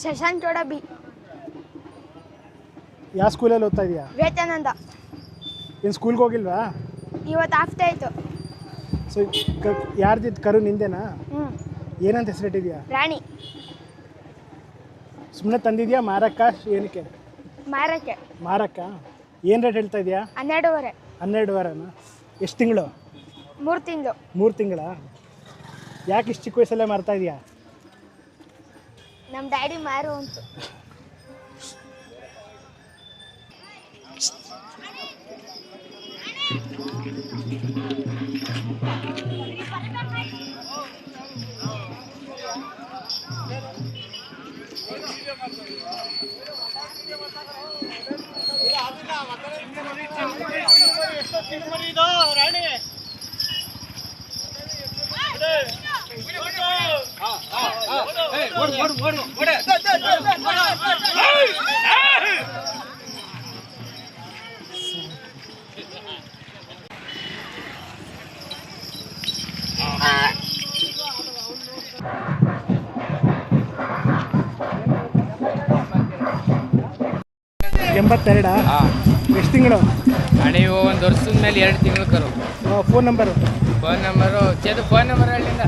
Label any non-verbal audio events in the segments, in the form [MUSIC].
Shashank ಚೋಡ B. ಯಾವ ಸ್ಕೂಲಲ್ಲಿ ಓದ್ತಾ ಇದೀಯಾ? ವೇತಾನಂದ ಏನು ಸ್ಕೂಲ್ಗೆ ಹೋಗಿಲ್ವಾ? ಇವತ್ತು ಆಫ್ಟರ್ ಆಯಿತು. ಸೊ ಯಾರ್ದಿದ್ದು ಕರು ನಿಂದೇನಾ? ಹ್ಞೂ ಏನಂತ ಹೆಸರಿಟ್ಟಿದ್ಯಾ? ರಾಣಿ. ಸುಮ್ಮನೆ ತಂದಿದ್ಯಾ? ಮಾರಕ್ಕ ಏನಕ್ಕೆ? ಮಾರಕ್ಕೆ. ಮಾರಕ್ಕ? ಏನು ರೇಟ್ ಹೇಳ್ತಾ ಇದೆಯಾ? ಹನ್ನೆರಡೂವರೆ. ಹನ್ನೆರಡು ಎಷ್ಟು ತಿಂಗಳು? ಮೂರು ತಿಂಗಳು. ಮೂರು ತಿಂಗಳ? ಯಾಕೆ ಇಷ್ಟು ಚಿಕ್ಕ ವಯಸ್ಸಲ್ಲೇ ಮಾರ್ತಾ ಇದೆಯಾ? ನಮ್ಮ ಡ್ಯಾಡಿ ಮಾರು ಅಂತ. ಎಂಬತ್ತೆರಡಾ? ಎಷ್ಟು ತಿಂಗಳು? ನೀವು ಒಂದು ವರ್ಷದ ಮೇಲೆ ಎರಡು ತಿಂಗಳು ಕರು. ಫೋನ್ ನಂಬರು ಫೋನ್ ನಂಬರು ಚೇತ phone number ಹೇಳಿಂದ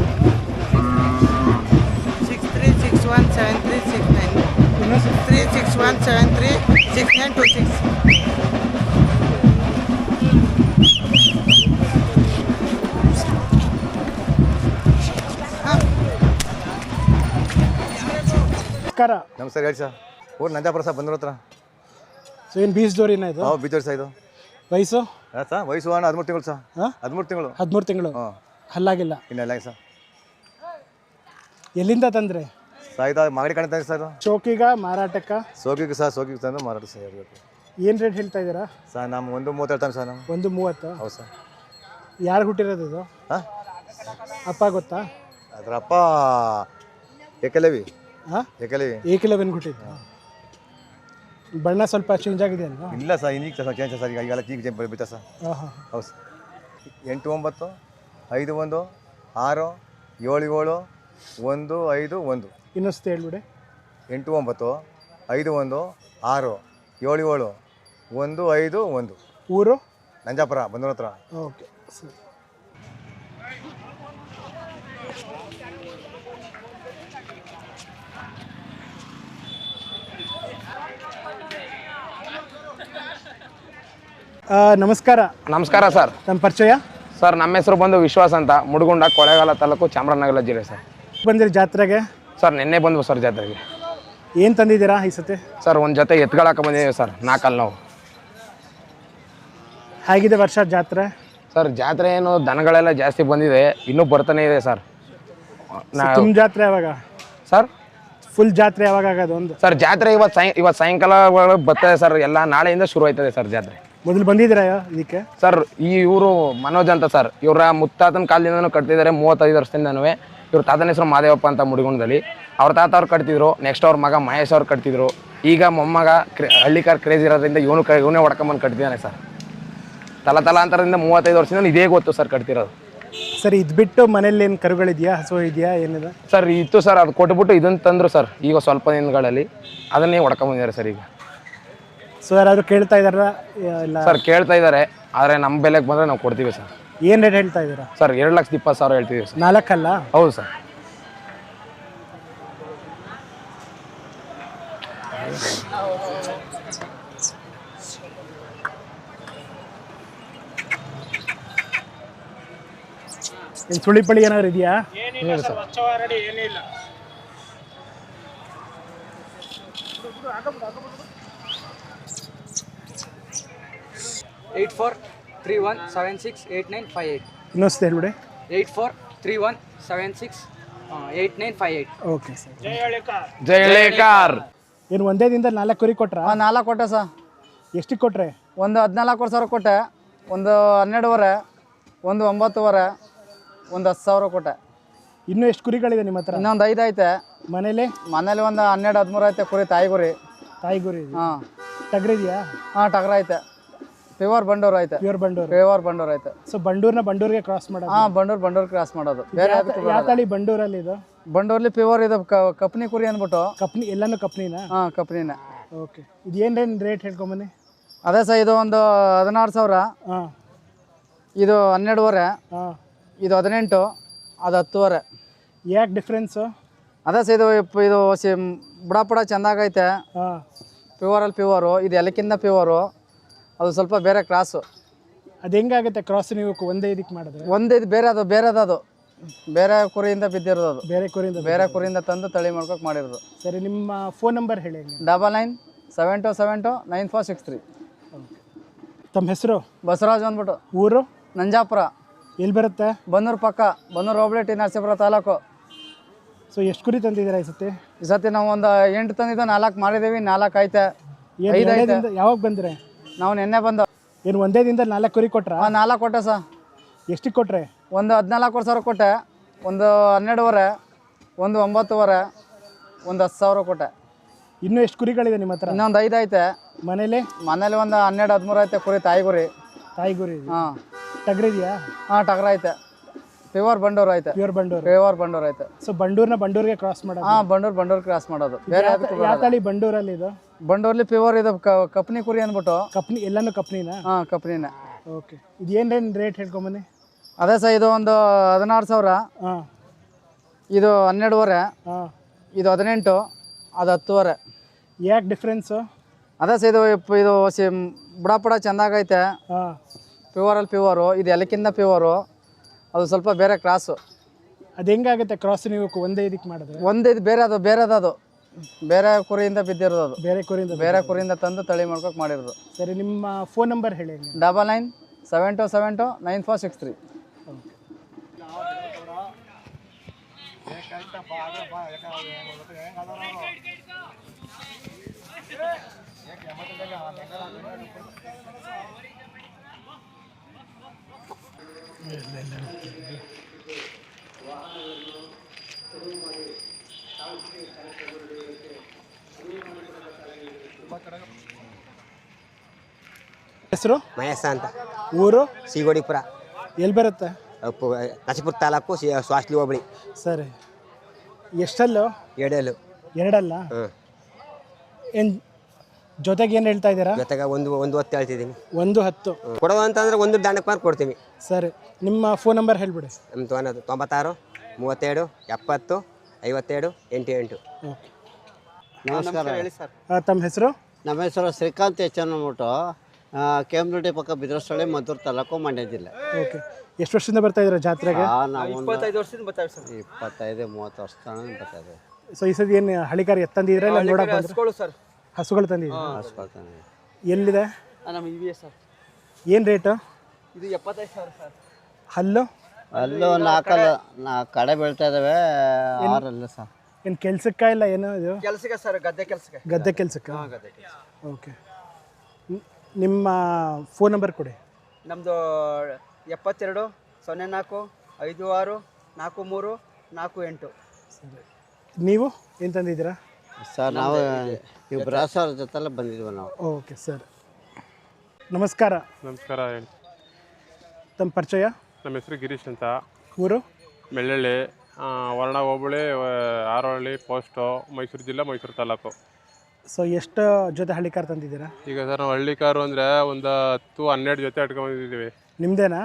six one seven three six nine three six one seven three six nine two six ನಮಸ್ಕಾರ. ನಮಸ್ಕಾರ ಹೇಳಿ ಸರ್. ಊರು ನಂಜಾಪುರ ಸರ್ ಬಂದ್ರ ಹತ್ರ. ಸೊ ಏನು ಬೀಚ್ ಬೀಜದೋರಿನ ಇದು? ನಾವು ಬಿದ್ದೋರಿ ಸರ್ ಇದು. ವಯಸ್ಸು? ಹಾಂ ಸರ್ ವಯಸ್ಸು ಅಣ್ಣ ಹದಿಮೂರು ತಿಂಗಳು ಸರ್. ಹಾಂ? ಹದಿಮೂರು ತಿಂಗಳು. ಹದಿಮೂರು ತಿಂಗಳು. ಹಾಂ. ಹಲ್ಲಾಗಿಲ್ಲ. ಇನ್ನೆಲ್ಲ ಸರ್. ಎಲ್ಲಿಂದ ತಂದ್ರೆ? ಸರ್ ಇದು ಮಾಗಡಿ ಕಾಣ್ತಾ ಇದೆ ಸರ್. ಸೋಕಿಗ ಚೌಕಿಗ ಮಾರಾಟಕ್ಕ? ಸೋಕಿಗೆ ಸರ್ ಸೋಕಿಗೆ ತಂದು ಮಾರಾಟ ಸರ್ ಇರಬೇಕು ಏನು ರೇಟ್ ಹೇಳ್ತಾ ಇದ್ದೀರಾ? ಸರ್ ನಮ್ಮ ಒಂದು ಮೂವತ್ತು ಹೇಳ್ತಾನೆ ಸರ್ ನಾವು ಒಂದು ಮೂವತ್ತು? ಹೌದು ಸರ್. ಯಾರು ಹುಟ್ಟಿರೋದು ಇದು? ಹಾಂ? ಅಪ್ಪ ಗೊತ್ತಾ? ಅದ್ರ ಅಪ್ಪ ಏಕಲವಿ ಹಾಂ? ಏಕಲವಿ ಏಕಿಲವೆನ್ ಹುಟ್ಟಿದ್ದು. ಬಣ್ಣ ಸ್ವಲ್ಪ ಚೇಂಜ್ ಆಗಿದೆ ಅಲ್ವಾ? ಇಲ್ಲ ಸರ್ ಇನ್ನೀಗ ಸರ್ ಚೇಂಜ್ ಸರ್. ಈಗ ಈಗೆಲ್ಲ ಈಗ ಬಿತ್ತ ಸರ್. ಹಾಂ ಹಾಂ. ಹೌದು ಸರ್. ಎಂಟು ಒಂಬತ್ತು ಐದು ಒಂದು ಆರು ಏಳು ಏಳು ಒಂದು ಐದು ಒಂದು. ಇನ್ನೊಸ್ತು ಹೇಳ್ಬಿಡಿ. ಎಂಟು ಒಂಬತ್ತು ಐದು ಒಂದು ಆರು ಏಳು ಏಳು ಒಂದು ಐದು ಒಂದು. ಊರು? ನಂಜಾಪುರ ಬಂದೂರ ಹತ್ರ. ಓಕೆ ಸರಿ. ಆ, ನಮಸ್ಕಾರ. ನಮಸ್ಕಾರ ಸರ್. ನಮ್ಮ ಪರಿಚಯ? ಸರ್ ನಮ್ಮ ಹೆಸರು ಬಂದು ವಿಶ್ವಾಸ್ ಅಂತ. ಮುಡುಗುಂಡ ಕೊಳೆಗಾಲ ತಾಲೂಕು ಚಾಮರಾಜನಗರ ಜಿಲ್ಲೆ ಸರ್. ಬಂದಿರಿ ಜಾತ್ರೆಗೆ? ಸರ್ ನಿನ್ನೆ ಬಂದ್ವು ಸರ್ ಜಾತ್ರೆಗೆ. ಏನು ತಂದಿದ್ದೀರಾ ಈ ಸತಿ? ಸರ್ ಒಂದ್ ಜೊತೆ ಎತ್ಗಳಾಕ ಬಂದಿದ್ದೀವಿ ಸರ್ ನಾಲ್ಕಲ್ಲಿ ನಾವು. ಹೇಗಿದೆ ವರ್ಷ ಜಾತ್ರೆ? ಸರ್ ಜಾತ್ರೆ ಏನು ದನಗಳೆಲ್ಲ ಜಾಸ್ತಿ ಬಂದಿದೆ ಇನ್ನೂ ಬರ್ತಾನೆ ಇದೆ ಸರ್. ನಾ ತುಂಬ ಜಾತ್ರೆ ಯಾವಾಗ? ಸರ್? ಫುಲ್ ಜಾತ್ರೆ ಯಾವಾಗ ಆಗೋದು ಒಂದು? ಸರ್ ಜಾತ್ರೆ ಇವತ್ತು ಸಾಯಂ ಇವತ್ತು ಸಾಯಂಕಾಲ ಒಳಗೆ ಬರ್ತದೆ ಸರ್ ಎಲ್ಲ ನಾಳೆಯಿಂದ ಶುರು ಆಯ್ತದೆ ಸರ್ ಜಾತ್ರೆ. ಮೊದಲು ಬಂದಿದ್ದೀರಾ ಇದಕ್ಕೆ? ಸರ್ ಈ ಇವರು ಮನೋಜ್ ಅಂತ ಸರ್ ಇವರ ಮುತ್ತಾತನ ಕಾಲದಿಂದನೂ ಕಟ್ತಿದ್ದಾರೆ ಮೂವತ್ತೈದು ವರ್ಷದಿಂದನೂ ಇವ್ರ ತಾತನ ಹೆಸರು ಮಾದೇವಪ್ಪ ಅಂತ ಮುಡಿಗುಂಡದಲ್ಲಿ ಅವ್ರ ತಾತ ಅವ್ರು ಕಟ್ತಿದ್ರು ನೆಕ್ಸ್ಟ್ ಅವ್ರ ಮಗ ಮಹೇಶ್ ಅವ್ರು ಕಟ್ತಿದ್ರು. ಈಗ ಮೊಮ್ಮಗ ಕ್ರೇ ಹಳ್ಳಿಕಾರ್ ಕ್ರೇಜ್ ಇರೋದ್ರಿಂದ ಇವನು ಕ ಇವನೇ ಹೊಡ್ಕೊಂಬಂದು ಕಟ್ತಿದ್ದಾನೆ ಸರ್ ತಲ ತಲಾಂತರದಿಂದ ಮೂವತ್ತೈದು ವರ್ಷದಿಂದ ಇದೇ ಗೊತ್ತು ಸರ್ ಕಟ್ತಿರೋದು. ಸರ್ ಇದು ಬಿಟ್ಟು ಮನೇಲಿ ಏನು ಕರುಗಳಿದೆಯಾ ಹಸು ಇದೆಯಾ ಏನಿದೆ? ಸರ್ ಇತ್ತು ಸರ್ ಅದು ಕೊಟ್ಬಿಟ್ಟು ಇದನ್ನು ತಂದರು ಸರ್ ಈಗ ಸ್ವಲ್ಪ ದಿನಗಳಲ್ಲಿ. ಅದನ್ನೇ ಹೊಡ್ಕೊಂಬಂದಿದ್ದಾರೆ ಸರ್ ಈಗ. ಸೊ ಯಾರಾದರೂ ಕೇಳ್ತಾ ಇದ್ದಾರಾ? ಇಲ್ಲ? ಸರ್ ಕೇಳ್ತಾ ಇದ್ದಾರೆ ಆದರೆ ನಮ್ಮ ಬೆಲೆಗೆ ಬಂದರೆ ನಾವು ಕೊಡ್ತೀವಿ ಸರ್ ಏನು ರೇಟ್ ಹೇಳ್ತಾ ಇದ್ದೀರಾ? ಸರ್ ಎರಡು ಲಕ್ಷದ ಇಪ್ಪತ್ತು ಸಾವಿರ ಹೇಳ್ತಿದ್ದೀವಿ ಸರ್. ನಾಲ್ಕಲ್ಲ? ಹೌದು ಸರ್. ಸುಳಿಪಳಿ ಸುಳಿ ಪಳಿ ಏನಾದ್ರು ಇದೆಯಾ? Eight four. Three one seven six eight nine five eight. ಇನ್ನೊಂದು ಹೇಳ್ಬಿಡಿ. Eight four three one seven six eight nine five eight. Okay sir. ಜಯಲೇಕಾರ್ ಏನು ಒಂದೇ ದಿನದಲ್ಲಿ ನಾಲ್ಕು ಕುರಿ ಕೊಟ್ರ? ನಾಲ್ಕು ಕೊಟ್ಟೆ ಸರ್. ಎಷ್ಟಕ್ಕೆ ಕೊಟ್ರೆ? ಒಂದು ಹದಿನಾಲ್ಕು ಸಾವಿರ ಕೊಟ್ಟೆ ಒಂದು ಹನ್ನೆರಡುವರೆ ಒಂದು ಒಂಬತ್ತುವರೆ ಒಂದು ಹತ್ತು ಸಾವಿರ ಕೊಟ್ಟೆ. ಇನ್ನೂ ಎಷ್ಟು ಕುರಿಗಳಿದೆ ನಿಮ್ಮ ಹತ್ರ? ಇನ್ನೊಂದು ಐದು ಐತೆ. ಮನೇಲಿ? ಮನೇಲಿ ಒಂದು ಹನ್ನೆರಡು ಹದಿಮೂರು ಐತೆ ಕುರಿ ತಾಯಿ ಕುರಿ. ತಾಯಿ ಗುರಿ ಹಾಂ. ಟಗ್ರಿದೆಯಾ ಹಾಂ ಟಗರ ಐತೆ. ಪ್ಯೂರ್ ಬಂಡೂರ್ ಐತೆ. ಪ್ಯೂರ್ ಬಂಡೂರು ಪ್ಯೂರ್ ಬಂಡೂರ್ ಐತೆ. ಸೊ ಬಂಡೂರ್ನ ಬಂಡೂರ್ಗೆ ಕ್ರಾಸ್ ಮಾಡೋದು? ಹಾ ಬಂಡೂರು ಬಂಡೂರ್ ಕ್ರಾಸ್ ಮಾಡೋದು. ಬೇರೆ ಯಾವ್ದಕ್ಕೂ ಯಾವ. ತಳಿ ಬಂಡೂರಲ್ಲಿ ಇದು? ಬಂಡೂರ್ಲಿ ಪ್ಯೂರ್ ಇದು ಕಪ್ನಿ ಕುರಿ ಅಂದ್ಬಿಟ್ಟು ಕಪ್ನಿ ಎಲ್ಲಾನು ಕಪ್ನಿನಾ? ಹಾ ಕಪ್ನಿನೇ. ಓಕೆ ಇದು ಏನೇನು ರೇಟ್ ಹೇಳ್ಕೊಂಬನ್ನಿ? ಅದೇ ಸರ್ ಇದು ಒಂದು ಹದಿನಾರು ಸಾವಿರ. ಹಾಂ. ಇದು ಹನ್ನೆರಡುವರೆ. ಹಾಂ. ಇದು ಹದಿನೆಂಟು ಅದು ಹತ್ತುವರೆ. ಯಾಕೆ ಡಿಫ್ರೆನ್ಸು ಅದೇ ಸರ್ ಇದು ಇಪ್- ಇದು ಸಿ ಬುಡಪುಡ ಚೆಂದಾಗೈತೆ. ಹಾಂ. ಪ್ಯೂವರಲ್ಲಿ ಪ್ಯೂವರು ಇದು ಎಲ್ಲಕ್ಕಿಂತ ಪ್ಯೂವರು ಅದು ಸ್ವಲ್ಪ ಬೇರೆ ಕ್ರಾಸು. ಅದು ಹೆಂಗಾಗುತ್ತೆ ಕ್ರಾಸ್ ನೀವು ಒಂದೇ ಇದಕ್ಕೆ ಮಾಡಿದ್ರೆ? ಒಂದೇ ಇದು ಬೇರೆ ಅದು ಬೇರೆ ಅದು. ಬೇರೆ ಕುರಿಯಿಂದ ಬಿದ್ದಿರೋದು ಅದು. ಬೇರೆ ಕುರಿಯಿಂದ ಬೇರೆ ಕುರಿಯಿಂದ ತಂದು ತಳಿ ಮಾಡ್ಕೊಕ್ ಮಾಡಿರೋದು. ಸರಿ ನಿಮ್ಮ ಫೋನ್ ನಂಬರ್ ಹೇಳಿ ನೀವು double nine seven two seven two nine four six three ತಮ್ಮ ಹೆಸರು? ಬಸವರಾಜ್ ಅಂದ್ಬಿಟ್ಟು. ಊರು? ನಂಜಾಪುರ. ಎಲ್ಲಿ ಬರುತ್ತೆ? ಬನ್ನೂರು ಪಕ್ಕ ಬನ್ನೂರು ಹೋಬಳಿ ಟಿ ನರಸೀಪುರ ತಾಲೂಕು. ಸೊ ಎಷ್ಟು ಕುರಿ ತಂದಿದ್ದೀರಾ ಈ ಸತಿ? ಈ ಸತಿ ನಾವು ಒಂದು ಎಂಟು ತಂದಿದ್ದು ನಾಲ್ಕು ಮಾಡಿದ್ದೀವಿ ನಾಲ್ಕು ಐತೆ. ಏನು ಐತೆ. ಯಾವಾಗ ಬಂದ್ರೆ ನಾವು ನಿನ್ನೆ ಬಂದು ಏನು ಒಂದೇ ದಿನದಲ್ಲಿ ನಾಲ್ಕು ಕುರಿ ಕೊಟ್ರಾ? ನಾಲ್ಕು ಕೊಟ್ಟೆ ಸರ್ ಎಷ್ಟಿಗೆ ಕೊಟ್ರೆ? ಒಂದು ಹದಿನಾಲ್ಕು ಸಾವಿರ ಕೊಟ್ಟೆ ಒಂದು ಹನ್ನೆರಡುವರೆ ಒಂದು ಒಂಬತ್ತುವರೆ ಒಂದು ಹತ್ತು ಸಾವಿರ ಕೊಟ್ಟೆ. ಇನ್ನೂ ಎಷ್ಟು ಕುರಿಗಳಿದೆ ನಿಮ್ಮ ಹತ್ರ? ಇನ್ನೊಂದು ಐದು ಐತೆ. ಮನೇಲಿ? ಮನೇಲಿ ಒಂದು ಹನ್ನೆರಡು ಹದಿಮೂರು ಐತೆ ಕುರಿ ತಾಯಿ ಕುರಿ ತಾಯಿ ಕುರಿ ಹಾಂ. ಟಗ್ರಿದೆಯಾ ಹಾಂ ಟಗರ ಐತೆ. ಪ್ಯೂರ್ ಬಂಡೂರ್ ಐತೆ. ಪ್ಯೂರ್ ಬಂಡೂರು ಪ್ಯೂರ್ ಬಂಡೂರು ಐತೆ. ಸೊ ಬಂಡೂರ್ನ ಬಂಡೂರ್ಗೆ ಕ್ರಾಸ್ ಮಾಡೋದು? ಹಾ ಬಂಡೂರು ಬಂಡೂರ್ ಕ್ರಾಸ್ ಮಾಡೋದು. ಬೇರೆ ಅದಕ್ಕೂ ಯಾವ ತಳಿ ಬಂಡೂರಲ್ಲಿ ಇದು? ಬಂಡೂರ್ಲಿ ಪ್ಯೂರ್ ಇದು ಕಪ್ನಿ ಕುರಿ ಅಂದ್ಬಿಟ್ಟು. ಕಪ್ನಿ ಎಲ್ಲಾನು ಕಪ್ನಿನಾ? ಹಾ ಕಪ್ನಿನೇ. ಓಕೆ ಇದು ಏನೇನು ರೇಟ್ ಹೇಳ್ಕೊಂಬನ್ನಿ? ಅದೇ ಸರ್ ಇದು ಒಂದು ಹದಿನಾರು ಸಾವಿರ. ಹಾಂ. ಇದು ಹನ್ನೆರಡುವರೆ. ಹಾಂ. ಇದು ಹದಿನೆಂಟು ಅದು ಹತ್ತುವರೆ. ಯಾಕೆ ಡಿಫ್ರೆನ್ಸು ಅದೇ ಸರ್ ಇದು ಇದು ಚೆನ್ನಾಗೈತೆ ಚೆಂದಾಗೈತೆ ಹಾಂ. ಪ್ಯೂವರಲ್ಲಿ ಪ್ಯೂವರು ಇದು ಎಲ್ಲಕ್ಕಿಂತ ಪ್ಯೂವರು ಅದು ಸ್ವಲ್ಪ ಬೇರೆ ಕ್ರಾಸು ಅದು ಹೆಂಗಾಗುತ್ತೆ ಕ್ರಾಸ್ ನೀವು ಒಂದೇ ಇದಕ್ಕೆ ಮಾಡಿದ್ರೆ ಒಂದೇ ಇದು ಬೇರೆ ಅದು ಬೇರೆ ಅದು ಬೇರೆ ಕುರಿಯಿಂದ ಬಿದ್ದಿರೋದು ಅದು ಬೇರೆ ಕುರಿಯಿಂದ ಬೇರೆ ಕುರಿಯಿಂದ ತಂದು ತಳಿ ಮಾಡ್ಕೊಕ್ ಮಾಡಿರೋದು ಸರಿ ನಿಮ್ಮ ಫೋನ್ ನಂಬರ್ ಹೇಳಿ ನೀವು double nine seven two seven two nine four six three ಹೆಸರು? ಮಹೇಶ ಅಂತ. ಊರು? ಸಿಗೋಡಿಪುರ. ಎಲ್ಲಿ ಬರುತ್ತೆ? ಅಪ್ಪು ನರಸೀಪುರ ತಾಲೂಕು ಸಿ ಸ್ವಾಸ್ಲಿ ಹೋಬಳಿ. ಸರಿ. ಎಷ್ಟಲ್ಲು? ಎರಡಲ್ಲು. ಎರಡಲ್ಲ? ಏನ್ ಏನು ಜೊತೆಗೆ ಏನು ಹೇಳ್ತಾ ಇದ್ದೀರಾ? ಜೊತೆಗೆ ಒಂದು ಒಂದು ಹೊತ್ತು ಹೇಳ್ತಿದ್ದೀನಿ. ಒಂದು ಹತ್ತು. ಕೊಡೋದು ಅಂತಂದ್ರೆ ಒಂದು ದಾನಕ್ಕೆ ಮಾರ್ಕ್ ಕೊಡ್ತೀವಿ. ಸರಿ. ನಿಮ್ಮ ಫೋನ್ ನಂಬರ್ ಹೇಳ್ಬಿಡಿ. ನಮ್ಮ ತೊಗೊಳೋದು ತೊಂಬತ್ತಾರು ಮೂವತ್ತೇಳು ಎಪ್ಪತ್ತು ಐವತ್ತೇಳು ಎಂಟು ಎಂಟು. ಓಕೆ. ನಮಸ್ಕಾರ. ತಮ್ಮ ಹೆಸರು? ನಮ್ಮ ಹೆಸರು ಶ್ರೀಕಾಂತ್ ಎಚ್ ಅಂದ್ಬಿಟ್ಟು ಕೆಮ್ಮುಡಿ ಪಕ್ಕ ಬಿದ್ರಸ್ಥಳಿ ಮದ್ದೂರು ತಾಲೂಕು ಮಂಡ್ಯ ಜಿಲ್ಲೆ ಓಕೆ. ಎಷ್ಟು ವರ್ಷದಿಂದ ಬರ್ತಾ ಇದ್ದೀರಾ ಜಾತ್ರೆಗೆ? ಆ, ನಾವು ಒಂದು ಇಪ್ಪತ್ತೈದು ವರ್ಷದಿಂದ ಬರ್ತಾವೆ ಸರ್. ಇಪ್ಪತ್ತೈದು ಮೂವತ್ತು ವರ್ಷ ತನಕ ಬರ್ತಾ ಇದೆ ಸೊ ಈ ಸತಿ ಏನು ಹಳಿಕಾರ ಎತ್ತಂದಿದ್ರೆ ಇಲ್ಲ ನೋಡಕ್ಕೆ ಬಂದ್ರೆ? ಹಸ್ಗಳು ಸರ್. ಹಸುಗಳು ತಂದಿದ್ದೀರಾ? ಹಾಸ್ಕೊಳ್ತಾನೆ ಎಲ್ಲಿದೆ? ನಮ್ಮ ಸರ್. ಏನು ರೇಟು ಇದು ಎಪ್ಪತ್ತೈದು ಸಾವಿರ ಸರ್. ಹಲ್ಲು? ಅಲ್ಲೂ ನಾಲ್ಕಲ್ಲ ನಾ ಕಡೆ ಬೀಳ್ತಾ ಇದಾವೆ. ಆರಲ್ಲ ಸರ್. ಏನು ಕೆಲ್ಸಕ್ಕ ಇಲ್ಲ ಏನು ಇದು? ಕೆಲಸಕ್ಕೆ ಸರ್ ಗದ್ದೆ ಕೆಲಸಕ್ಕೆ. ಗದ್ದೆ ಕೆಲ್ಸಕ್ಕ? ಗದ್ದೆ ಕೆಲಸ. ಓಕೆ. ನಿಮ್ಮ ಫೋನ್ ನಂಬರ್ ಕೊಡಿ. ನಮ್ಮದು ಎಪ್ಪತ್ತೆರಡು ಸೊನ್ನೆ ನಾಲ್ಕು ಐದು ಆರು ನಾಲ್ಕು ಮೂರು ನಾಲ್ಕು ಎಂಟು. ನೀವು ಏನು ತಂದಿದ್ದೀರಾ? ಸರ್ ನಾವು ನೀವು ಬ್ರಾಸರ್ ಜೊತೆಲ್ಲ ಬಂದಿದ್ವಿ ನಾವು. Okay sir. ನಮಸ್ಕಾರ. ನಮಸ್ಕಾರ ಹೇಳಿ. ತಮ್ಮ ಪರಿಚಯ? ನಮ್ಮ ಹೆಸರು ಗಿರೀಶ್ ಅಂತ. ಊರು? ಮೆಳ್ಳಳ್ಳಿ ವರ್ಣ ಹೋಬಳಿ ಆರೋಹಳ್ಳಿ ಪೋಸ್ಟು ಮೈಸೂರು ಜಿಲ್ಲೆ ಮೈಸೂರು ತಾಲೂಕು. ಸೊ ಎಷ್ಟು ಜೊತೆ ಹಳ್ಳಿಕಾರ್ ತಂದಿದ್ದೀರಾ? ಈಗ ಸರ್ ನಾವು ಹಳ್ಳಿ ಕಾರು ಅಂದರೆ ಒಂದು ಹತ್ತು ಹನ್ನೆರಡು ಜೊತೆ ಅಟ್ಕೊಂಡಿದ್ದೀವಿ ನಿಮ್ಮದೇನಾ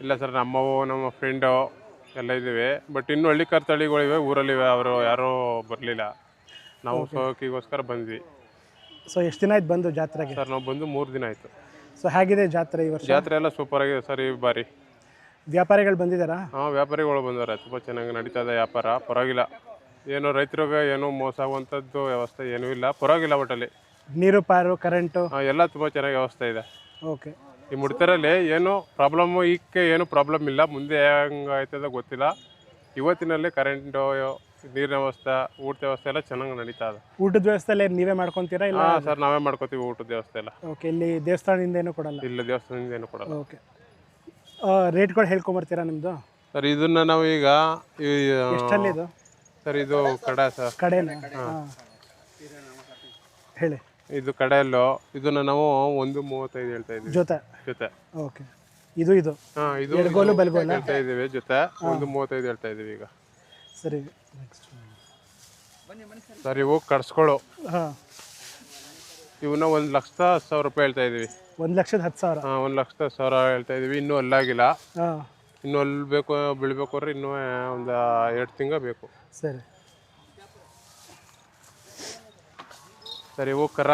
ಇಲ್ಲ ಸರ್ ನಮ್ಮವು ನಮ್ಮ ಫ್ರೆಂಡು ಎಲ್ಲ ಇದ್ದೀವಿ. ಬಟ್ ಇನ್ನೂ ಹಳ್ಳಿ ಕಾರ್ ತಳಿಗಳಿವೆ ಊರಲ್ಲಿವೆ. ಅವರು ಯಾರೂ ಬರಲಿಲ್ಲ. ನಾವು ಸೋಕಿಗೋಸ್ಕರ ಬಂದ್ವಿ. ಸೊ ಎಷ್ಟು ದಿನ ಆಯ್ತು ಬಂದು ಜಾತ್ರೆಗೆ? ಸರ್ ನಾವು ಬಂದು ಮೂರು ದಿನ ಆಯಿತು. ಸೊ ಹೇಗಿದೆ ಜಾತ್ರೆ ಈ ವರ್ಷ? ಜಾತ್ರೆ ಎಲ್ಲ ಸೂಪರ್ ಆಗಿದೆ ಸರ್ ಈ ಬಾರಿ. ವ್ಯಾಪಾರಿಗಳು ಬಂದಿದ್ದಾರಾ? ಹಾಂ ವ್ಯಾಪಾರಿಗಳು ಬಂದವ್ರೆ ತುಂಬ ಚೆನ್ನಾಗಿ ನಡೀತಾ ಇದೆ ವ್ಯಾಪಾರ. ಪರವಾಗಿಲ್ಲ. ಏನು ರೈತರಿಗೆ ಏನು ಮೋಸ ಆಗುವಂಥದ್ದು ವ್ಯವಸ್ಥೆ ಏನೂ ಇಲ್ಲ. ಪರವಾಗಿಲ್ಲ ಒಟ್ಟಲ್ಲಿ. ನೀರು ಪಾರು ಕರೆಂಟು ಹಾಂ ಎಲ್ಲ ತುಂಬ ಚೆನ್ನಾಗಿ ವ್ಯವಸ್ಥೆ ಇದೆ. ಓಕೆ. ಈ ಮುಡ್ತರಲ್ಲಿ ಏನು ಪ್ರಾಬ್ಲಮ್ಮು ಈಗಕ್ಕೆ ಏನು ಪ್ರಾಬ್ಲಮ್ ಇಲ್ಲ. ಮುಂದೆ ಹೆಂಗೆ ಆಯ್ತದ ಗೊತ್ತಿಲ್ಲ. ಇವತ್ತಿನಲ್ಲಿ ಕರೆಂಟು ನೀರಿನ ವ್ಯವಸ್ಥೆ ಊಟದ ವ್ಯವಸ್ಥೆ ಎಲ್ಲ ಚೆನ್ನಾಗಿ ನಡೀತಾ ಇದೆ. ಊಟದ ವ್ಯವಸ್ಥೆ ಎಲ್ಲ ನೀವೇ ಮಾಡ್ಕೊತೀರಾ ಇಲ್ಲ? ಹಾಂ ಸರ್ ನಾವೇ ಮಾಡ್ಕೋತೀವಿ ಊಟದ ವ್ಯವಸ್ಥೆ ಎಲ್ಲ. ಓಕೆ ಇಲ್ಲಿ ದೇವಸ್ಥಾನದಿಂದ ಏನೂ ಕೊಡಲ್ಲ? ಇಲ್ಲ ದೇವಸ್ಥಾನದಿಂದ ಏನು ಕೊಡಲ್ಲ. ಓಕೆ. ರೇಟ್ಗಳು ಹೇಳ್ಕೊಂಬರ್ತೀರಾ ನಿಮ್ಮದು ಸರ್ ಇದನ್ನ ನಾವು ಈಗ ಈ ಎಷ್ಟಲ್ಲಿ ಇದು? ಸರ್ ಇದು ಕಡ ಸರ್. ಕಡೆನಾ? ಹೇಳಿ. ಇದು ಕಡೆಯಲ್ಲೋ ಇದನ್ನ ನಾವು ಒಂದು ಮೂವತ್ತೈದು ಹೇಳ್ತಾ ಇದ್ದೀವಿ. ಜೊತೆ? ಜೊತೆ. ಓಕೆ. ಇದು ಇದು? ಹಾ ಇದು ಎಡಗೋಲು ಬಲಗೋಲ ಹೇಳ್ತಾ ಇದೀವಿ ಜೊತೆ. ಒಂದು ಮೂವತ್ತೈದು ಹೇಳ್ತಾ ಇದೀವಿ ಈಗ. ಸರಿ. ನೆಕ್ಸ್ಟ್ ಸರ್ ಇವು ಕಡ್ಸ್ಕೊಳು ಹಾಂ. ಇವನ್ನ ಒಂದು ಲಕ್ಷದ ಹತ್ತು ಸಾವಿರ ರೂಪಾಯಿ ಹೇಳ್ತಾ ಇದೀವಿ ಒಂದು ಲಕ್ಷದ ಹತ್ತು ಸಾವಿರ. ಹಾಂ ಒಂದು ಲಕ್ಷದ ಹತ್ತು ಸಾವಿರ ಹೇಳ್ತಾ ಇದೀವಿ. ಇನ್ನೂ ಅಲ್ಲಾಗಿಲ್ಲ ಹಾಂ. ಇನ್ನೂ ಅಲ್ಲಿ ಬೇಕು ಬೀಳ್ಬೇಕು ಅಂದ್ರೆ ಇನ್ನೂ ಒಂದು ಎರಡು ತಿಂಗಳು ಬೇಕು. ಸರಿ. ಸರಿ ಇವು ಕರ.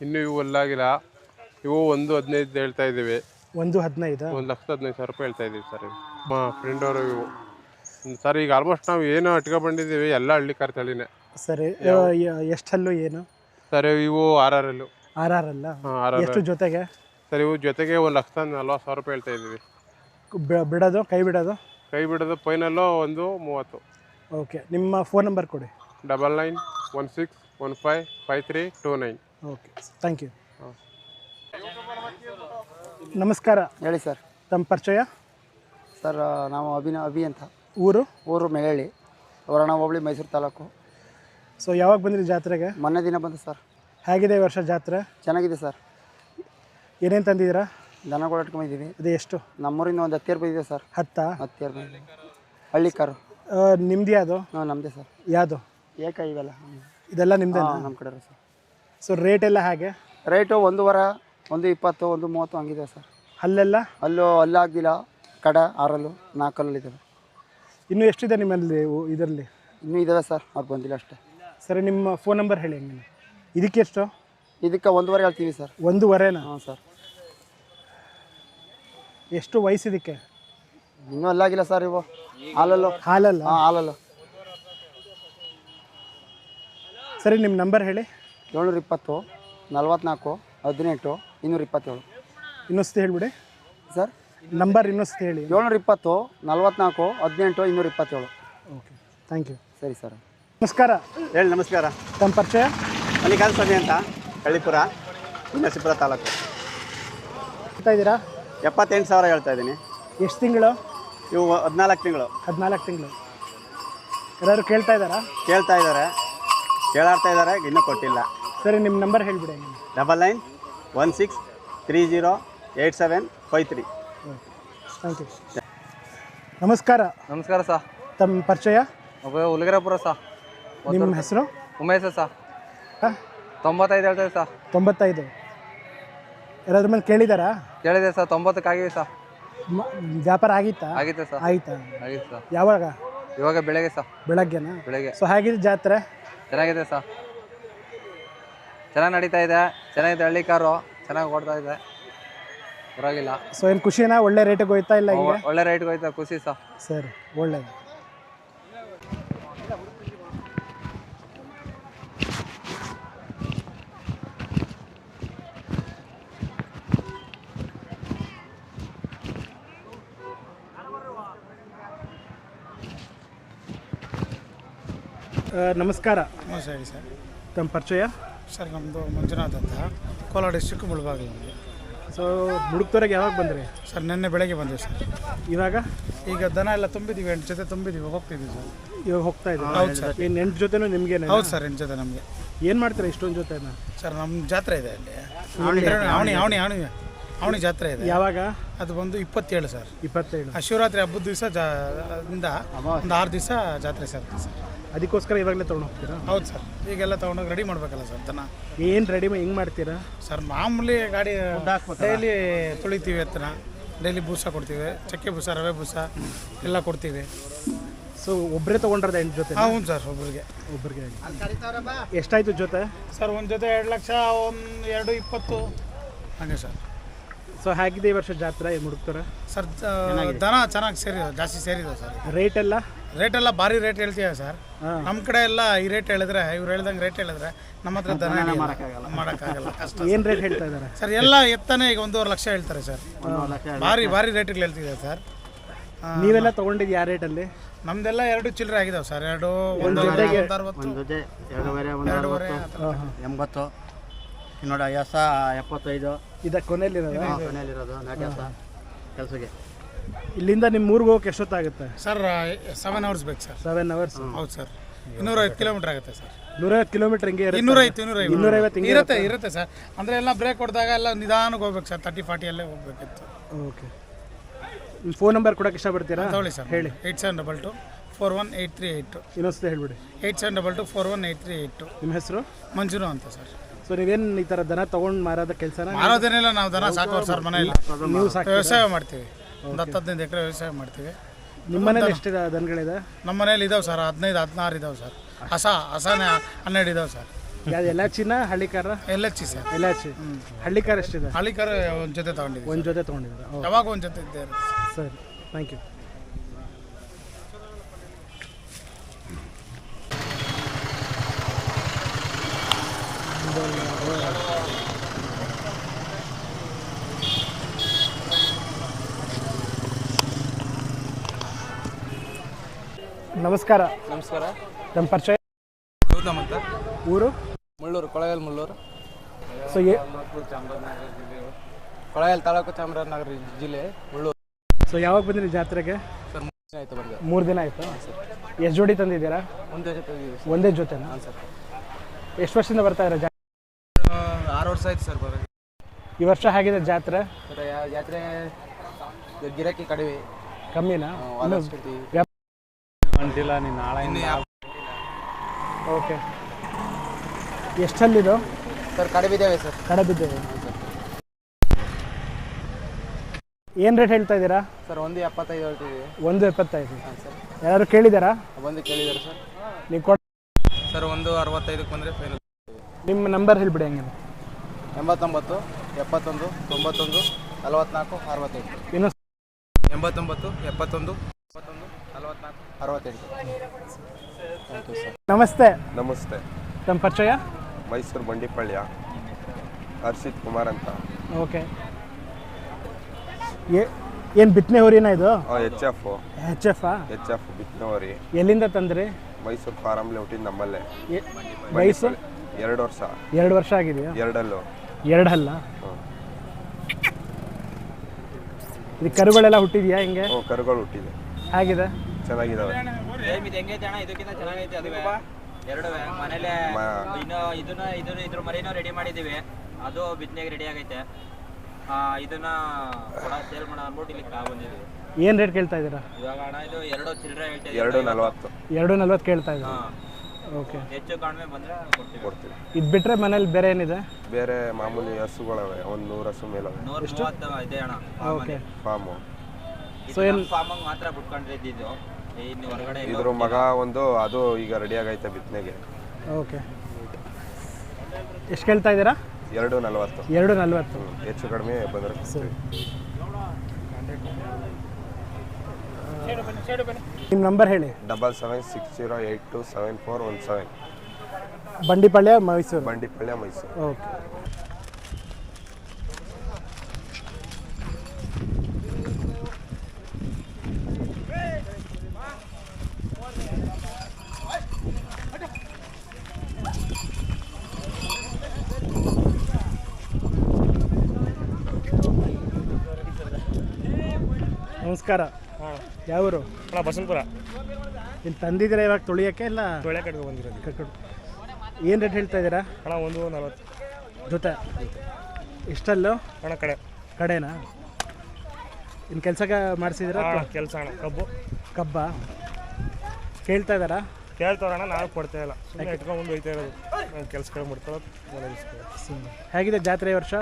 ಇನ್ನೂ ಇವು ಅಲ್ಲಾಗಿಲ್ಲ ಇವು ಒಂದು ಹದಿನೈದು ಹೇಳ್ತಾ ಇದ್ದೀವಿ ಒಂದು ಹದಿನೈದು? ಒಂದು ಲಕ್ಷದ ಹದಿನೈದು ಸಾವಿರ ರೂಪಾಯಿ ಹೇಳ್ತಾ ಇದೀವಿ ಸರ್. ಹಾಂ ಫ್ರೆಂಡ್ ಅವರು ಇವು. ಸರ್ ಈಗ ಆಲ್ಮೋಸ್ಟ್ ನಾವು ಏನು ಅಟ್ಕೊ ಬಂದಿದ್ದೀವಿ ಎಲ್ಲ ಹಳ್ಳಿ ಕಾರ್ ತಳಿನೇ ಸರಿ ಎಷ್ಟು ಹಲ್ಲು ಏನು? ಸರ್ ಇವು ಆರ್ ಆರ್ ಎಲ್ಲು ಆರ್ ಆರ್ ಅಲ್ಲ? ಆರ್ ಆರ್ ಎಷ್ಟು ಜೊತೆಗೆ? ಸರ್ ಇವು ಜೊತೆಗೆ ಒಂದು ಲಕ್ಷದ ನಲ್ವತ್ತು ಸಾವಿರ ರೂಪಾಯಿ ಹೇಳ್ತಾ ಇದ್ದೀವಿ. ಬಿ- ಬಿಡೋದು? ಕೈ ಬಿಡೋದು? ಕೈ ಬಿಡೋದು ಫೈನಲ್ಲು ಒಂದು ಮೂವತ್ತು. ಓಕೆ ನಿಮ್ಮ ಫೋನ್ ನಂಬರ್ ಕೊಡಿ. Double nine one six one five five three two nine. Okay thank you. ನಮಸ್ಕಾರ. ಹೇಳಿ ಸರ್. ತಮ್ಮ ಪರಿಚಯ? ಸರ್ ನಾವು ಅಭಿನ ಅಭಿ ಅಂತ. ಊರು? ಊರು ಮೆಹಳ್ಳಿ ವರಣ ಹೋಬಳಿ ಮೈಸೂರು ತಾಲೂಕು. ಸೊ ಯಾವಾಗ ಬಂದಿರಿ ಜಾತ್ರೆಗೆ? ಮೊನ್ನೆ ದಿನ ಬಂದು ಸರ್. ಹೇಗಿದೆ ಈ ವರ್ಷ ಜಾತ್ರೆ? ಚೆನ್ನಾಗಿದೆ ಸರ್. ಏನೇನು ತಂದಿದ್ದೀರಾ? ದನಗಳು ಇಟ್ಕೊಂಡಿದ್ದೀವಿ. ಅದು ಎಷ್ಟು? ನಮ್ಮೂರಿಂದ ಒಂದು ಹತ್ತೇರು ಬಂದಿದೆ ಸರ್. ಹತ್ತಾ? ಹತ್ತು ಬಂದಿದೆ ಹಳ್ಳಿ ಕಾರು. ನಿಮ್ದು ಯಾವುದು ಹಾಂ ನಮ್ಮದೇ ಸರ್. ಯಾವುದು ಏಕ ಇವೆಲ್ಲ. ಇದೆಲ್ಲ ನಿಮ್ಮದೇ ನಮ್ಮ ಕಡೆ ಸರ್. ಸೊ ರೇಟ್ ಎಲ್ಲ ಹಾಗೆ? ರೇಟು ಒಂದೂವರೆ ಒಂದು ಇಪ್ಪತ್ತು ಒಂದು ಮೂವತ್ತು ಹಂಗಿದೆ ಸರ್. ಅಲ್ಲೆಲ್ಲ ಅಲ್ಲೂ ಅಲ್ಲಾಗಿಲ್ಲ ಕಡ ಆರಲ್ಲು ನಾಲ್ಕಲ್ಲಿದ್ದಾವೆ ಇನ್ನೂ ಎಷ್ಟಿದೆ ನಿಮ್ಮಲ್ಲಿ ಇದರಲ್ಲಿ? ಇನ್ನೂ ಇದಾವೆ ಸರ್. ಅವ್ರು ಬಂದಿಲ್ಲ ಅಷ್ಟೇ. ಸರಿ ನಿಮ್ಮ ಫೋನ್ ನಂಬರ್ ಹೇಳಿ ಹಂಗೆ? ಇದಕ್ಕೆ ಎಷ್ಟು? ಇದಕ್ಕೆ ಒಂದೂವರೆ ಹೇಳ್ತೀವಿ ಸರ್. ಒಂದೂವರೆನಾ? ಹಾಂ ಸರ್. ಎಷ್ಟು ವಯಸ್ಸಿದಕ್ಕೆ ಇನ್ನೂ ಅಲ್ಲಾಗಿಲ್ಲ ಸರ್ ಇವು. ಹಾಲಲ್ಲೋ. ಹಾಲಲ್ಲ? ಹಾಂ ಹಾಲಲ್ಲು. ಸರಿ ನಿಮ್ಮ ನಂಬರ್ ಹೇಳಿ. ಏಳ್ನೂರ ಇಪ್ಪತ್ತು ನಲ್ವತ್ನಾಲ್ಕು ಹದಿನೆಂಟು ಇನ್ನೂರ ಇಪ್ಪತ್ತೇಳು. ಇನ್ನೊಸ್ತು ಹೇಳಿಬಿಡಿ. ಸರ್? ನಂಬರ್ ಇನ್ನೊಸ್ತು ಹೇಳಿ. ಏಳ್ನೂರ ಇಪ್ಪತ್ತು ನಲ್ವತ್ನಾಲ್ಕು ಹದಿನೆಂಟು ಇನ್ನೂರ ಇಪ್ಪತ್ತೇಳು. Okay thank you. ಸರಿ ಸರ್. ನಮಸ್ಕಾರ. ಹೇಳಿ ನಮಸ್ಕಾರ. ತಮ್ಮ ಪರಿಚಯ? ಮಲ್ಲಿಕಾರ್ಜುನ ಸ್ವಾಮಿ ಅಂತ ಹಳ್ಳಿಪುರ ನರಸೀಪುರ ತಾಲೂಕು. ಹೇಳ್ತಾ ಇದ್ದೀರಾ? ಎಪ್ಪತ್ತೆಂಟು ಸಾವಿರ ಹೇಳ್ತಾ ಇದ್ದೀನಿ. ಎಷ್ಟು ತಿಂಗಳು? ಇವು ಹದಿನಾಲ್ಕು ತಿಂಗಳು. ಹದಿನಾಲ್ಕು ತಿಂಗಳು. ಯಾರಾದ್ರು ಕೇಳ್ತಾ ಇದ್ದಾರಾ? ಕೇಳ್ತಾ ಇದ್ದಾರೆ. ಕೇಳಾಡ್ತಾ ಇದ್ದಾರೆ ಇನ್ನೂ ಕೊಟ್ಟಿಲ್ಲ. ಸರಿ ನಿಮ್ಮ number ಹೇಳಿಬಿಡಿ. Double nine one six three zero eight seven five three. Thank you ನಮಸ್ಕಾರ. ನಮಸ್ಕಾರ ಸಾ ತಮ್ಮ ಪರಿಚಯ? ಹುಲಿಗರಪುರ ಸಾ ನಿಮ್ಮ ಹೆಸರು? ಉಮೇಶ ಸಾ ಹಾಂ? ತೊಂಬತ್ತೈದು ಹೇಳ್ತೇವೆ ಸರ್. ತೊಂಬತ್ತೈದು. ಯಾರಾದ್ರ ಮೇಲೆ ಕೇಳಿದಾರಾ? ಕೇಳಿದೆ ಸರ್ ತೊಂಬತ್ತಕ್ಕೆ ಆಗಿವೆ ಸಾ ಮ- ವ್ಯಾಪಾರ ಆಗಿತ್ತಾ? ಆಗಿತ್ತು ಸರ್. ಆಯ್ತಾ? ಆಗಿತ್ತು ಸರ್. ಯಾವಾಗ? ಇವಾಗ ಬೆಳಗ್ಗೆ ಸರ್. ಬೆಳಗ್ಗೆನಾ? ಬೆಳಗ್ಗೆ. ಸೊ ಹೇಗಿದೆ ಜಾತ್ರೆ? ಚೆನ್ನಾಗಿದೆ ಸರ್. ಚೆನ್ನಾಗಿ ನಡೀತಾ ಇದೆ. ಚೆನ್ನಾಗಿದೆ ಹಳ್ಳಿ ಕಾರು. ಚೆನ್ನಾಗಿ ಓಡ್ತಾ ಇದೆ. ಪರವಾಗಿಲ್ಲ. ಸೊ ಏನು ಖುಷಿನಾ? ಒಳ್ಳೆ ರೇಟಿಗೆ ಹೋಯ್ತಾ ಇಲ್ಲ ಹಿಂಗೆ? ಒಳ್ಳೆ ರೇಟ್ಗೆ ಹೋಯ್ತಾ ಖುಷಿ ಸರ್. ಸರಿ ಒಳ್ಳೇದು. ನಮಸ್ಕಾರ. ನಮಸ್ತೆ ಸರ್. ತಮ್ಮ ಪರಿಚಯ? ಸರ್ ನಮ್ಮದು ಮಂಜುನಾಥ್ ಅಂತ. ಕೋಲಾರ ಡಿಸ್ಟಿಕ್ ಮುಳಬಾಗಿಲು ನಮಗೆ ಸೊ ಮುಡುಕ್ತೋರೆಗೆ ಯಾವಾಗ ಬಂದ್ರಿ? ಸರ್ ನಿನ್ನೆ ಬೆಳಗ್ಗೆ ಬಂದಿವಿ ಸರ್. ಇವಾಗ? ಈಗ ದನ ಎಲ್ಲ ತುಂಬಿದ್ದೀವಿ ಎಂಟು ಜೊತೆ ತುಂಬಿದ್ದೀವಿ ಹೋಗ್ತಿದ್ದೀವಿ ಸರ್. ಇವಾಗ ಹೋಗ್ತಾ ಇದ್ದೀವಿ ಹೌದು ಸರ್. ಏನು ಎಂಟು ಜೊತೆನೂ ನಿಮಗೆ ಹೌದು ಸರ್ ಎಂಟು ಜೊತೆ ನಮಗೆ. ಏನು ಮಾಡ್ತೀರಾ ಇಷ್ಟೊಂದು ಜೊತೆ ಸರ್ ನಮ್ಮ ಜಾತ್ರೆ ಇದೆ ಅಲ್ಲಿ. ಅವಣಿ ಅವಣಿ ಅವಣಿ ಅವಣಿ ಜಾತ್ರೆ ಇದೆ. ಯಾವಾಗ? ಅದು ಬಂದು ಇಪ್ಪತ್ತೇಳು ಸರ್. ಇಪ್ಪತ್ತೇಳು. ಆ ಶಿವರಾತ್ರಿ ಹಬ್ಬದ ದಿವಸ ಇಂದ ಒಂದು ಆರು ದಿವಸ ಜಾತ್ರೆ ಸರ್ ಸರ್. ಅದಕ್ಕೋಸ್ಕರ ಇವಾಗಲೇ ತೊಗೊಂಡು ಹೋಗ್ತೀರಾ? ಹೌದು ಸರ್. ಈಗೆಲ್ಲ ತೊಗೊಂಡೋಗಿ ರೆಡಿ ಮಾಡಬೇಕಲ್ಲ ಸರ್ ತನ ಏನು ರೆಡಿ ಹೆಂಗೆ ಮಾಡ್ತೀರಾ? ಸರ್ ಮಾಮೂಲಿ ಗಾಡಿ ಡೈಲಿ ತುಳಿತೀವಿ ಎತ್ತನ ಡೈಲಿ ಬೂಸ ಕೊಡ್ತೀವಿ. ಚಕ್ಕೆ ಬೂಸ ರವೆ ಬೂಸ ಎಲ್ಲ ಕೊಡ್ತೀವಿ. ಸೊ ಒಬ್ಬರೇ ತೊಗೊಂಡ್ರದ ಎಂಟು ಜೊತೆ? ಹೌದು ಸರ್ ಒಬ್ಬರಿಗೆ ಒಬ್ಬರಿಗೆ ಎಷ್ಟಾಯ್ತು ಜೊತೆ? ಸರ್ ಒಂದು ಜೊತೆ ಎರಡು ಲಕ್ಷ ಒಂದು ಎರಡು ಇಪ್ಪತ್ತು. ಹಾಗೆ ಸರ್. ಸೊ ಹೇಗಿದೆ ಈ ವರ್ಷ ಜಾತ್ರೆ ಮುಡುಕ್ತಾರೆ? ಸರ್ ದನ ಚೆನ್ನಾಗಿ ಸೇರಿದೆ ಜಾಸ್ತಿ ಸೇರಿದೆ ಸರ್ ರೇಟ್ ಎಲ್ಲ? ರೇಟ್ ಎಲ್ಲ ಭಾರಿ ರೇಟ್ ಹೇಳ್ತೀವಿ ಸರ್ ನಮ್ಮ ಕಡೆ ಎಲ್ಲ ಈ ರೇಟ್ ಹೇಳಿದ್ರೆ ಇವ್ರು ಹೇಳ್ದಂಗೆ ರೇಟ್ ಹೇಳಿದ್ರೆ ನಮ್ಮ ಹತ್ರ ದನ ಮಾಡೋಕ್ಕಾಗಲ್ಲ [LAUGHS] ಕಷ್ಟ. ಏನು ರೇಟ್ ಹೇಳ್ತಾ ಇದ್ದಾರೆ ಸರ್ ಎಲ್ಲ ಎತ್ತನೇ ಈಗ ಒಂದೂವರೆ ಲಕ್ಷ ಹೇಳ್ತಾರೆ ಸರ್ ಭಾರಿ ಭಾರಿ ರೇಟ್ಗಳು ಹೇಳ್ತಿದೆ ಸರ್ ನೀವೆಲ್ಲ ತೊಗೊಂಡಿದ್ದು ಯಾವ ರೇಟಲ್ಲಿ ನಮ್ದೆಲ್ಲ ಎರಡು ಚಿಲ್ಲರೆ ಆಗಿದಾವೆ ಸರ್ ಎರಡು ಒಂದು. ಎಂಬತ್ತು. ನೋಡಿ ಎಸ ಎಪ್ಪತ್ತೈದು. ಇದ ಕೊನೆಯಲ್ಲಿರೋದು? ಕೊನೆಯಲ್ಲಿರೋದು ನಾಟಿ ಎಸ ಕೆಲಸಕ್ಕೆ. ಇಲ್ಲಿಂದ ನಿಮ್ಮ ಊರಿಗೆ ಹೋಗಕ್ಕೆ ಎಷ್ಟೊತ್ತಾಗುತ್ತೆ? ಸರ್ ಸೆವೆನ್ ಅವರ್ಸ್ ಬೇಕು ಸರ್. ಸೆವೆನ್ ಅವರ್ಸ್ ಹೌದು ಸರ್. ಇನ್ನೂರೈವತ್ತು ಕಿಲೋಮೀಟರ್ ಆಗುತ್ತೆ ಸರ್. ನೂರೈವತ್ತು ಕಿಲೋಮೀಟರ್ ಹಿಂಗೆ ಇರುತ್ತೆ? ಇನ್ನೂರೈವತ್ತು ಇನ್ನೂರೈವತ್ತು. ಇನ್ನೂರೈವತ್ತು ಇರುತ್ತೆ ಇರುತ್ತೆ? ಸರ್. ಅಂದರೆ ಎಲ್ಲ ಬ್ರೇಕ್ ಹೊಡೆದಾಗ ಎಲ್ಲ ನಿಧಾನಕ್ಕೆ ಹೋಗ್ಬೇಕು ಸರ್. ತರ್ಟಿ ಫಾರ್ಟಿಯಲ್ಲೇ ಹೋಗ್ಬೇಕಿತ್ತು. ಓಕೆ. ಫೋನ್ ನಂಬರ್ ಕೊಡಕ್ಕೆ ಇಷ್ಟಪಡ್ತೀರಾ? ತಗೊಳ್ಳಿ ಸರ್ ಹೇಳಿ. Eight seven double two four one eight three eight ಇನ್ನೊಂದ್ಸತಿ ಹೇಳ್ಬಿಡಿ. Eight seven double two four one eight three eight ನಿಮ್ಮ ಹೆಸರು? ಮಂಜುನು ಅಂತ ಸರ್. ಸೊ ನೀವೇನು ಈ ಥರ ದನ ತೊಗೊಂಡು ಮಾರೋದ ಕೆಲಸನ? ಮಾರೋದೇನಿಲ್ಲ ನಾವು ದನ ಸಾಕೋರು ಸರ್ ಮನೆಯಲ್ಲಿ ನೀವು? ವ್ಯವಸಾಯ ಮಾಡ್ತೀವಿ. ಒಂದು ಹತ್ತು ಹದಿನೈದು ಎಕರೆ ವ್ಯವಸಾಯ ಮಾಡ್ತೀವಿ. ನಿಮ್ಮ ಮನೇಲಿ ಎಷ್ಟು ದನಗಳಿದೆ? ನಮ್ಮ ಮನೇಲಿ ಇದಾವೆ ಸರ್ ಹದಿನೈದು ಹದಿನಾರು ಇದಾವೆ ಸರ್. ಹಸ ಹಸನೇ ಹನ್ನೆರಡು ಇದಾವೆ ಸರ್. ಯಾವ್ದು ಎಲ್ಲಾಚಿನ ಹಳ್ಳಿಕಾರ? ಎಲ್ಲಾಚಿ ಸರ್. ಎಲ್ಲಾಚಿ. ಹಳ್ಳಿಕಾರ ಎಷ್ಟಿದೆ? ಹಳ್ಳಿಕಾರ ಒಂದು ಜೊತೆ ತಗೊಂಡಿದ್ದೀವಿ ಒಂದು ಜೊತೆ ತೊಗೊಂಡಿದ್ದೀರಾ ಓ. ಯಾವಾಗ ಒಂದು ಜೊತೆ ಇದ್ದೇವೆ ಇರುತ್ತೆ. ಸರಿ. ಥ್ಯಾಂಕ್ ಯು ನಮಸ್ಕಾರ. ನಮಸ್ಕಾರ. ನಮ್ಮ ಪರಿಚಯ ಗೌತಮ್ ಅಂತ. ಊರು? ಮುಳ್ಳೂರು ಕೊಳಗಲ್ ಮುಳ್ಳೂರು. ಸೊ ಏ ಚಾಮರಾಜನಗರ ಜಿಲ್ಲೆ. ಕೊಳಗಲ್ ತಾಲೂಕು ಚಾಮರಾಜನಗರ ಜಿಲ್ಲೆ ಮುಳ್ಳೂರು. ಸೊ ಯಾವಾಗ ಬಂದಿರಿ ಜಾತ್ರೆಗೆ? ಸರ್ ಮೂರು ಆಯಿತು ಬಂದು. ಮೂರು ದಿನ ಆಯಿತು? ಎಷ್ಟು ಜೋಡಿ ತಂದಿದ್ದೀರಾ? ಒಂದೇ ಜೊತೆ ಒಂದೇ ಜೊತೆನಾ? ಸರ್. ಎಷ್ಟು ವರ್ಷದಿಂದ ಬರ್ತಾ ಇರೋ ವರ್ಷ ಆಯ್ತು ಸರ್ ಬರೋದು ಈ ವರ್ಷ ಹೇಗಿದೆ ಜಾತ್ರೆ? ಸರ್ ಯಾ- ಜಾತ್ರೆ ಗಿರಾಕಿ ಕಡಿಮೆ. ಕಮ್ಮಿನಾ? ನೀನು ನಾಳೆ ಇನ್ನು ಯಾವ ಓಕೆ. ಎಷ್ಟಲ್ಲಿದು? ಸರ್ ಕಡಿಮೆ ಇದ್ದಾವೆ ಸರ್ ಕಡೆ ಬಿದ್ದೇವೆ ಏನು ರೇಟ್ ಹೇಳ್ತಾ ಇದ್ದೀರಾ? ಸರ್ ಒಂದು ಎಪ್ಪತ್ತೈದು ಹೇಳ್ತೀವಿ ಒಂದು ಎಪ್ಪತ್ತೈದು. ಹಾಂ ಸರ್. ಯಾರು ಕೇಳಿದಾರಾ? ಒಂದು ಕೇಳಿದ್ದಾರೆ ಸರ್. ನೀವು ಕೊಡ್ ಸರ್ ಒಂದು ಅರವತ್ತೈದಕ್ಕೆ ಬಂದರೆ ಫೈನಲ್ ನಿಮ್ಮ ನಂಬರ್ ಹೇಳ್ಬಿಡಿ ಹಂಗೆ ಎಂಬತ್ತೊಂಬತ್ತು ಎಪ್ಪತ್ತೊಂದು ತೊಂಬತ್ತೊಂದು ನಲವತ್ನಾಲ್ಕು ಅರವತ್ತೆಂಟು ಇನ್ನು ಎಂಬತ್ತೊಂಬತ್ತು ಎಪ್ಪತ್ತೊಂದು ಎಪ್ಪತ್ತೊಂದು ನಲವತ್ನಾಲ್ಕು ಅರವತ್ತೆಂಟು ಥ್ಯಾಂಕ್ ಯು ಸರ್ ನಮಸ್ತೆ. ನಮಸ್ತೆ. ತಮ್ಮ ಪರಿಚಯ? ಮೈಸೂರು ಬಂಡಿಪಳ್ಯ. ಹರ್ಷಿತ್ ಕುಮಾರ್ ಅಂತ. ಓಕೆ. ಏನು ಬಿತ್ತನೆ ಊರಿನ ಇದು? H F H F H F ಬಿತ್ನವರಿ ಎಲ್ಲಿಂದ ತಂದ್ರಿ? ಮೈಸೂರು ಫಾರಂ ಹುಟ್ಟಿದ ನಮ್ಮಲ್ಲೇ. ಮೈಸೂರು? ವಯಸ್ಸು ಎರಡು ವರ್ಷ. ಎರಡು ವರ್ಷ ಆಗಿದೆಯಾ? ಎರಡಲ್ಲೂ. ಎರಡು ಹಲ್ಲ ಇದು ಕರುಗಳೆಲ್ಲ ಹುಟ್ಟಿದ್ಯಾ ಹಿಂಗೆ? ಓ ಕರುಗಳು ಹುಟ್ಟಿದೆ. ಹೇಗಿದೆ? ಚೆನ್ನಾಗಿದಾವೆ. ಮನೇಲೆ ಇನ್ನು ಇದನ್ನ ಇದನ್ನ ಇದ್ರ ಮರಿನೂ ರೆಡಿ ಮಾಡಿದೀವಿ. ಅದು ಬಿತ್ತನೆಗೆ ರೆಡಿ ಆಗೈತೆ. ಆ, ಇದನ್ನ ಸೇಲ್ ಮಾಡೋಣ ಅಂತ ಇಲ್ಲಿ ಕಾ ಬಂದಿದೆ ಏನು ರೇಟ್ ಕೇಳ್ತಾ ಇದ್ದೀರಾ? ಇವಾಗ ಅಣ್ಣ ಇದು ಎರಡು ಚಿಲ್ಡ್ರೆ ಹೇಳ್ತಾ ಇದೀವಿ. ಎರಡು ನಲ್ವತ್ತು. ಎರಡು ನಲ್ವತ್ತು ಕೇಳ್ತಾ ಇದ್ದೀರಾ? ಹಾ. ಓಕೆ. ಹೆಚ್ಚು ಕಡಿಮೆ ಬಂದ್ರೆ ಕೊಡ್ತೀವಿ. ಕೊಡ್ತೀವಿ. ಇದು ಬಿಟ್ಟರೆ ಮನೇಲಿ ಬೇರೆ ಏನಿದೆ? ಬೇರೆ ಮಾಮೂಲಿ ಹಸುಗಳವೆ ಒಂದು ನೂರು ಹಸು ಮೇಲವೆ. ನೂರ ಮೂವತ್ತು ಇದೆ ಅಣ್ಣ ಓಕೆ. ಫಾರ್ಮು ಸೊ ಏನು ಫಾರ್ಮಾಗ ಮಾತ್ರ ಬಿಟ್ಕೊಂಡಿದ್ದು ಇನ್ನು ಹೊರಗಡೆ ಇದ್ರ ಮಗ ಒಂದು ಅದು ಈಗ ರೆಡಿ ಆಗೈತೆ ಬಿತ್ತನೆಗೆ. ಓಕೆ. ಎಷ್ಟು ಕೇಳ್ತಾ ಇದ್ದೀರಾ? ಎರಡು ನಲವತ್ತು. ಎರಡು ನಲ್ವತ್ತು. ಹೆಚ್ಚು ಕಡಿಮೆ ಬಂದರೆ ಸರಿ. ನಿಮ್ಮ ನಂಬರ್ ಹೇಳಿ. Double seven six zero eight two seven four one seven. Bandipalya Mysuru? Bandipalya Mysuru. Okay. ನಮಸ್ಕಾರ. ಯಾವರು? ಅಣ್ಣ ಬಸಂತಪುರ ಇಲ್ಲಿ ತಂದಿದ್ದೀರಾ ಇವಾಗ ತೊಳಿಯೋಕ್ಕೆ ಇಲ್ಲ? ತೊಳೆ ಕಡೆಗೆ ಬಂದಿರೋದು. ಕಟ್ಕೊಂಡು ಏನು ರೇಟ್ ಹೇಳ್ತಾ ಇದ್ದೀರಾ? ಅಣ್ಣ ಒಂದು ನಲ್ವತ್ತು. ಜೊತೆ. ಇಷ್ಟಲ್ಲೂ ಅಣ್ಣ ಕಡೆ. ಕಡೆನಾ? ಇನ್ನು ಕೆಲಸ ಮಾಡಿಸಿದ್ರ ಕೆಲಸ ಅಣ್ಣ ಕಬ್ಬು. ಕಬ್ಬ? ಕೇಳ್ತಾ ಇದ್ದಾರಾ? ಕೇಳ್ತಾರಣ್ಣ ನಾವು ಕೊಡ್ತಾ ಇಲ್ಲ. ಸುಮ್ಮನೆ ಇಟ್ಕೊಂಡು ಹೋಯ್ತಾ ಇರೋದು. ಕೆಲಸ ಕಡೆ ಸುಮ್ಮನೆ ಹೇಗಿದೆ ಜಾತ್ರೆ ಈ ವರ್ಷ?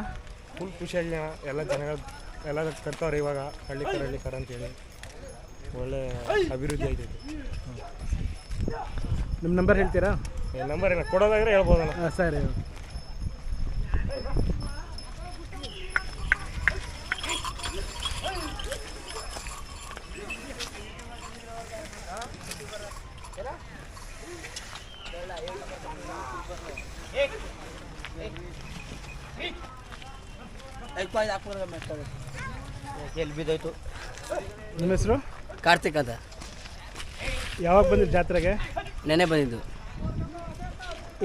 ಫುಲ್ ಖುಷಿಯಾಗಿ ಅಣ್ಣ. ಎಲ್ಲ ಜನಗಳು ಎಲ್ಲ ಕಟ್ತಾವ್ರೆ ಇವಾಗ ಹಳ್ಳಿ ಕಡೆ ಹಳ್ಳಿ ಕಡೆ ಅಂತೇಳಿ. ಒಳ್ಳೆ ಅಭಿವೃದ್ಧಿ ಆಗಿದೆ ನಿಮ್ಮ ನಂಬರ್ ಹೇಳ್ತೀರಾ? ನಂಬರ್ ಏನ ಕೊಡೋದಾದ್ರೆ ಹೇಳ್ಬೋದಲ್ಲ. ಹಾಂ ಸರಿ. ಎಲ್ಲಿ ಬಿದ್ದೋಯ್ತು? ನಿಮ್ಮ ಹೆಸರು? ಕಾರ್ತಿಕ್ ಅಂತ. ಯಾವಾಗ ಬಂದಿದ್ದು ಜಾತ್ರೆಗೆ? ನೆನೆ ಬಂದಿದ್ದು.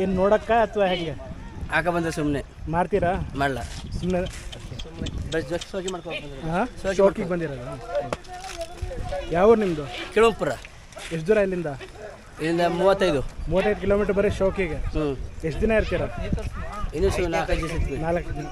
ಏನು ನೋಡಕ್ಕ ಅಥವಾ ಹೆಂಗೆ? ಆಕ ಬಂದ ಸುಮ್ಮನೆ ಮಾಡ್ತೀರಾ? ಮಾಡಲ್ಲ ಸುಮ್ಮನೆ ಸೋಗಿ ಹಾಂ? ಶೋಕಿಗೆ ಬಂದಿರೋದು? ಯಾವ ಊರು ನಿಮ್ಮದು ಕಿಳುಂಪುರ. ಎಷ್ಟು ದೂರ ಇಲ್ಲಿಂದ? ಇಲ್ಲಿಂದ ಮೂವತ್ತೈದು. ಮೂವತ್ತೈದು ಕಿಲೋಮೀಟರ್ ಬರೀ ಶೋಕಿಗೆ. ಹ್ಞೂ ಎಷ್ಟು ದಿನ ಇರ್ತೀರಾ? ಇನ್ನೂ ನಾಲ್ಕೈದು ದಿವಸ ನಾಲ್ಕು ದಿನ.